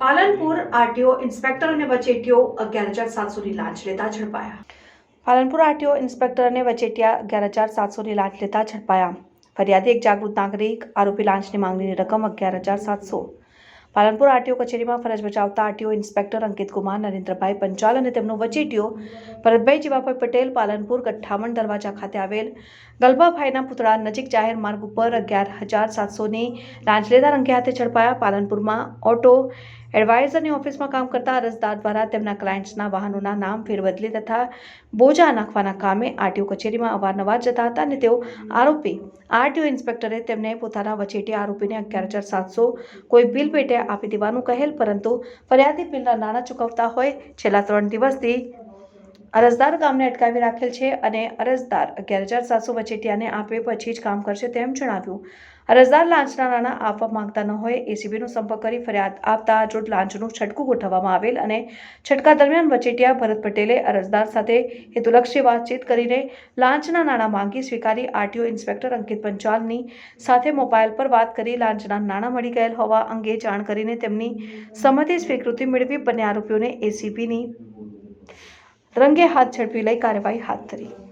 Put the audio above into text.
Palanpur RTO inspector અને વચેટીઓ અગિયાર હજાર સાતસોની લાંચ લેતા ઝડપાયા. પાલનપુર આરટીઓ ઇન્સ્પેક્ટર અને વચેટિયા અગિયાર હજાર સાતસોની લાંચ લેતા ઝડપાયા. ફરિયાદી એક જાગૃત નાગરિક આરોપી લાંચની માંગણીની રકમ અગિયાર હજાર સાતસો. પાલનપુર આરટીઓ કચેરીમાં ફરજ બજાવતા આરટીઓ ઇન્સ્પેક્ટર અંકિત કુમાર, નરેન્દ્રભાઈ પંચાલ અને તેમનો વચેટીઓ ભરતભાઈ જીવાભાઈ પટેલ પાલનપુર ગઠ્ઠાવણ દરવાજા ખાતે આવેલ ગલબાભાઈના પુતળા નજીક જાહેર માર્ગ ઉપર અગિયાર હજાર સાતસોની લાંચ લેતા રંગે હાથે ઝડપાયા. પાલનપુરમાં ઓટો એડવાઇઝરની ઓફિસમાં કામ કરતા અરજદાર દ્વારા તેમના ક્લાયન્ટ્સના વાહનોના નામ ફેરબદલી તથા બોજા નાખવાના કામે આરટીઓ કચેરીમાં અવારનવાર જતા હતા અને તેઓ આરોપી, આરટીઓ ઇન્સ્પેક્ટરે તેમને પોતાના વચેટી આરોપીને અગિયાર હજાર સાતસો કોઈ બિલ પેટે આપી દેવાનું કહેલ, પરંતુ ફરિયાદી બિલના નાણાં ચૂકવતા હોય, છેલ્લા ત્રણ દિવસથી અરજદાર ગામને અટકાવી રાખેલ છે અને અરજદાર અગિયાર હજાર સાતસો વચેટિયાને આપે પછી જ કામ કરશે તેમ જણાવ્યું. અરજદાર લાંચના નાણાં આપવા માંગતા ન હોય એસીબીનો સંપર્ક કરી ફરિયાદ આપતા આજરોજ લાંચનું છટકું ગોઠવવામાં આવેલ અને છટકા દરમિયાન વચેટિયા ભરત પટેલે અરજદાર સાથે હેતુલક્ષી વાતચીત કરીને લાંચના નાણાં માંગી સ્વીકારી આરટીઓ ઇન્સ્પેક્ટર અંકિત પંચાલની સાથે મોબાઈલ પર વાત કરી લાંચના નાણાં મળી ગયેલ હોવા અંગે જાણ કરીને તેમની સંમતિ સ્વીકૃતિ મેળવી બંને આરોપીઓને એસીબીની રંગે હાથ ઝડપી લઈ કાર્યવાહી હાથ ધરી.